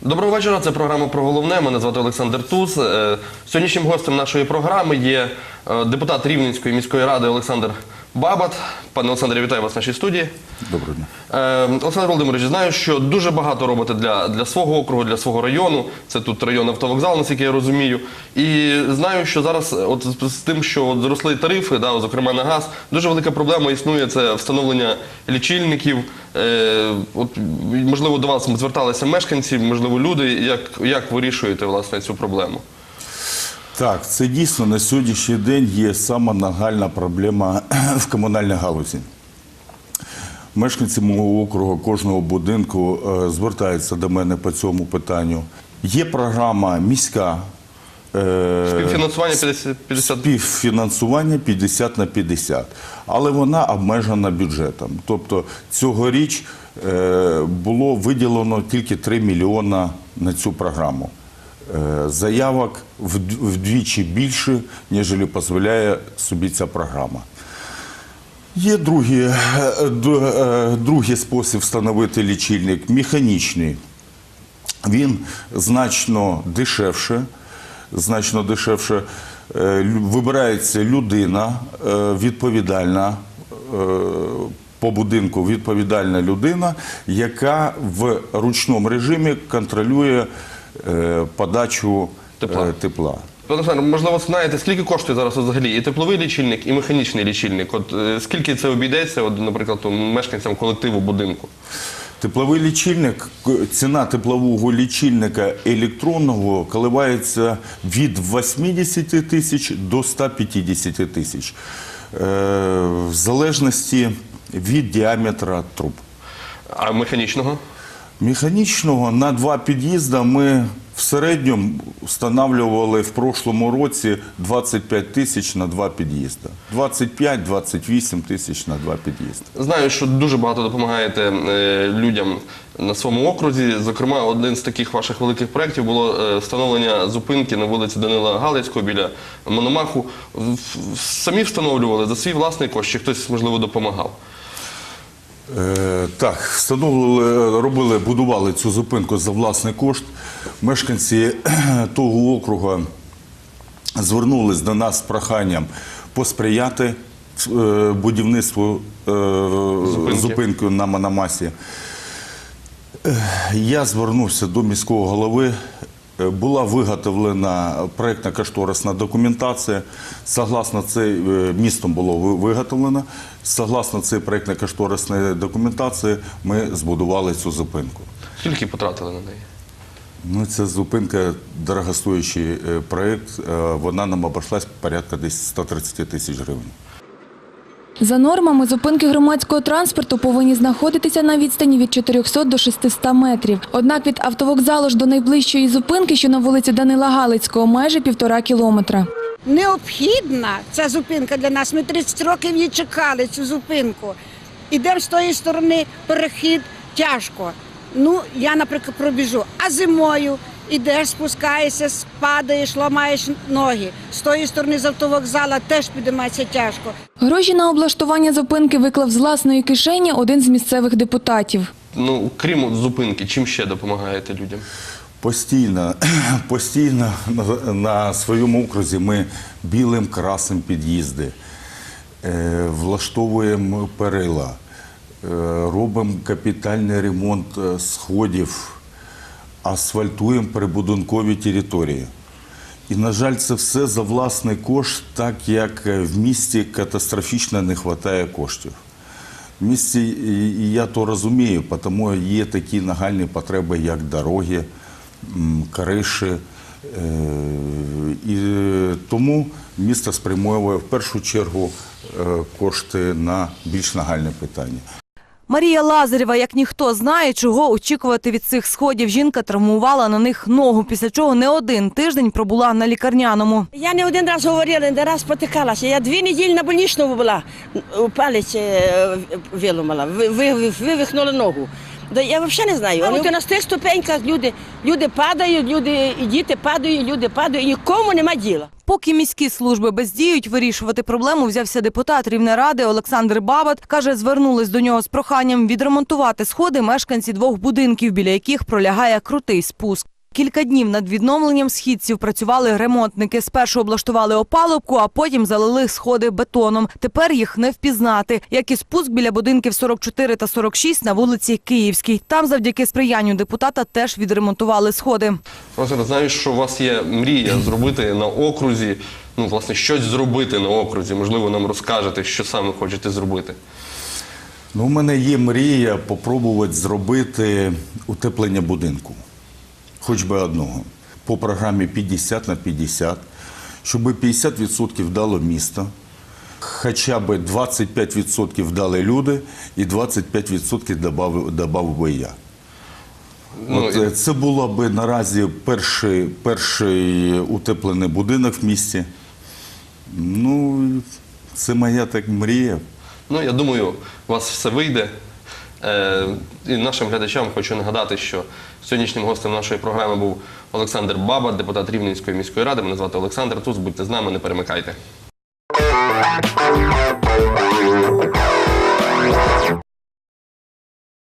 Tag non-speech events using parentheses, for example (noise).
Доброго вечора. Це програма про головне. Мене звати Олександр Туз. Е, Сьогоднішнім гостем нашої програми є депутат Рівненської міської ради Олександр Бабат. Пане Олександре, вітаю вас в нашій студії. Доброго дня. Е, Олександр Володимирович, знаю, що дуже багато робите для, для свого округу, для свого району. Це тут район автовокзал, наскільки я розумію. І знаю, що зараз, от з, з тим, що от зросли тарифи, да, зокрема на газ, дуже велика проблема існує це встановлення лічильників. Е, от, можливо, до вас зверталися мешканці, можливо, люди. Як, як вирішуєте власне цю проблему? Так, це дійсно на сьогоднішній день є сама нагальна проблема (clears throat) в комунальній галузі. Мешканці мого округу кожного будинку е, звертаються до мене по цьому питанню. Є програма міська. е, Співфінансування 50, 50 Співфінансування 50 на 50, але вона обмежена бюджетом. Тобто цьогоріч е, було виділено тільки 3 мільйона на цю програму. Е, Заявок вдвічі більше, ніж дозволяє собі ця програма. Є другий, е, е, другий спосіб встановити лічильник механічний. Він значно дешевше, значно дешевше. Вибирається людина відповідальна по будинку, відповідальна людина, яка в ручному режимі контролює подачу Тепла. е, тепла. Пане Олександр, можливо, знаєте, скільки коштує зараз взагалі і тепловий лічильник, і механічний лічильник? От е, скільки це обійдеться, от, наприклад, у мешканцям колективу будинку? Тепловий лічильник, ціна теплового лічильника електронного коливається від 80 тисяч до 150 тисяч. Е, В залежності від діаметра труб. А механічного? Механічного на два під'їзди ми в середньому встановлювали в прошлому році 25 тисяч на два під'їзди. 25-28 тисяч на два під'їзди. Знаю, що дуже багато допомагаєте е, людям на своєму окрузі. Зокрема, один з таких ваших великих проєктів було е, встановлення зупинки на вулиці Данила Галицького біля Мономаху. Самі встановлювали за свій власний кошт, чи хтось, можливо, допомагав? Е, Так, встановили, робили, будували цю зупинку за власний кошт. Мешканці (clears throat) того округу звернулись до нас з проханням посприяти е, будівництву е, Зупинки. на Мономасі. Е, Я звернувся до міського голови. Е, Була виготовлена проєктно-кошторисна документація. Согласно цей е, містом було виготовлено. Согласно цієї проєктно-кошторисної документації ми збудували цю зупинку. Скільки потратили на неї? Ну, це зупинка дорогостоящий е, проєкт. Вона нам обійшлась порядка десь 130 тисяч гривень. За нормами, зупинки громадського транспорту повинні знаходитися на відстані від 400 до 600 метрів. Однак від автовокзалу ж до найближчої зупинки, що на вулиці Данила Галицького, майже півтора кілометра. Необхідна ця зупинка для нас. Ми 30 років її чекали, цю зупинку. Ідемо з тої сторони, перехід тяжко. Ну, я, наприклад, пробіжу. А зимою ідеш, спускаєшся, спадаєш, ламаєш ноги. З тої сторони з автовокзала теж підіймається тяжко. Гроші на облаштування зупинки виклав з власної кишені один з місцевих депутатів. Ну, крім зупинки, чим ще допомагаєте людям? Постійно, (clears throat) постійно на, на своєму окрузі ми білим красим під'їзди, е, влаштовуємо перила, е, робимо капітальний ремонт е, сходів, асфальтуємо прибудинкові території. І, на жаль, це все за власний кошт, так як е, в місті катастрофічно не вистачає коштів. В місті, і- я то розумію, тому є такі нагальні потреби, як дороги, криші. Е, І е, тому місто спрямовує в першу чергу кошти на більш нагальне питання. Марія Лазарєва, як ніхто знає, чого очікувати від цих сходів. Жінка травмувала на них ногу, після чого не один тиждень пробула на лікарняному. Я не один раз говорила, не раз потикалася. Я дві неділі на больничному була, палець виломала, ви- ви- вивихнула ногу. Да я взагалі не знаю. От на тих ступеньках люди, люди падають, люди і діти падають, люди падають, і нікому нема діла. Поки міські служби бездіють, вирішувати проблему взявся депутат Рівнеради Олександр Бабат. Каже, звернулись до нього з проханням відремонтувати сходи мешканці двох будинків, біля яких пролягає крутий спуск. Кілька днів над відновленням східців працювали ремонтники. Спершу облаштували опалубку, а потім залили сходи бетоном. Тепер їх не впізнати, як і спуск біля будинків 44 та 46 на вулиці Київській. Там завдяки сприянню депутата теж відремонтували сходи. Олександр, знаю, що у вас є мрія зробити на окрузі, ну, власне, щось зробити на окрузі. Можливо, нам розкажете, що саме хочете зробити. Ну, у мене є мрія попробувати зробити утеплення будинку, хоч би одного, по програмі 50 на 50, щоб 50% дало місто, хоча б 25% дали люди і 25% добавив, добавив би я. Ну, От, і- е, це було б наразі перший, перший утеплений будинок в місті. Ну, це моя так мрія. Ну, я думаю, у вас все вийде. Е, і нашим глядачам хочу нагадати, що сьогоднішнім гостем нашої програми був Олександр Баба, депутат Рівненської міської ради. Мене звати Олександр Туз. Будьте з нами, не перемикайте.